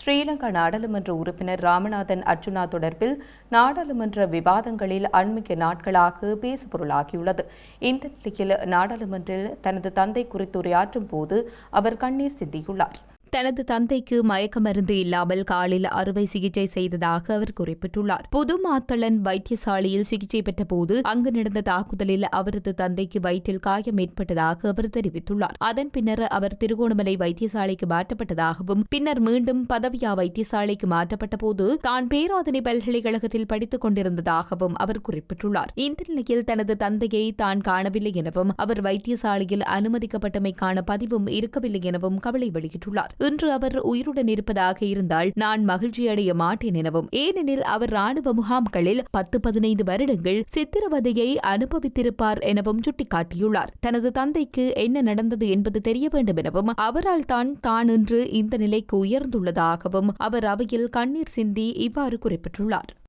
ஸ்ரீலங்கா நாடாளுமன்ற உறுப்பினர் ராமநாதன் அர்ஜுனா தொடர்பில் நாடாளுமன்ற விவாதங்களில் அண்மைய நாட்களாக பேசுபொருளாகியுள்ளது. இந்த நிலையில் நாடாளுமன்றில் தனது தந்தை குறித்து உரையாற்றும் போது அவர் கண்ணீர் சிந்தியுள்ளார். தனது தந்தைக்கு மயக்க மருந்து இல்லாமல் காலில் அறுவை சிகிச்சை செய்ததாக அவர் குறிப்பிட்டுள்ளார். புது மாத்தளன் வைத்தியசாலையில் சிகிச்சை பெற்ற போது அங்கு நடந்த தாக்குதலில் அவரது தந்தைக்கு வயிற்றில் காயம் ஏற்பட்டதாக அவர் தெரிவித்துள்ளார். அதன் பின்னர் அவர் திருகோணமலை வைத்தியசாலைக்கு மாற்றப்பட்டதாகவும் பின்னர் மீண்டும் பதவியா வைத்தியசாலைக்கு மாற்றப்பட்ட போது தான் பேராதனை பல்கலைக்கழகத்தில் படித்துக் கொண்டிருந்ததாகவும் அவர் குறிப்பிட்டுள்ளார். இந்த நிலையில் தனது தந்தையை தான் காணவில்லை எனவும் அவர் வைத்தியசாலையில் அனுமதிக்கப்பட்டமைக்கான பதிவும் இருக்கவில்லை எனவும் கவலை வெளியிட்டுள்ளார். இன்று அவர் உயிருடன் இருப்பதாக இருந்தால் நான் மகிழ்ச்சியடைய மாட்டேன் எனவும் ஏனெனில் அவர் ராணுவ முகாம்களில் பத்து பதினைந்து வருடங்கள் சித்திரவதையை அனுபவித்திருப்பார் எனவும் சுட்டிக்காட்டியுள்ளார். தனது தந்தைக்கு என்ன நடந்தது என்பது தெரிய வேண்டும் எனவும் அவரால் தான் தான் இன்று இந்த நிலைக்கு உயர்ந்துள்ளதாகவும் அவர் அவையில் கண்ணீர் சிந்தி இவ்வாறு குறிப்பிட்டுள்ளார்.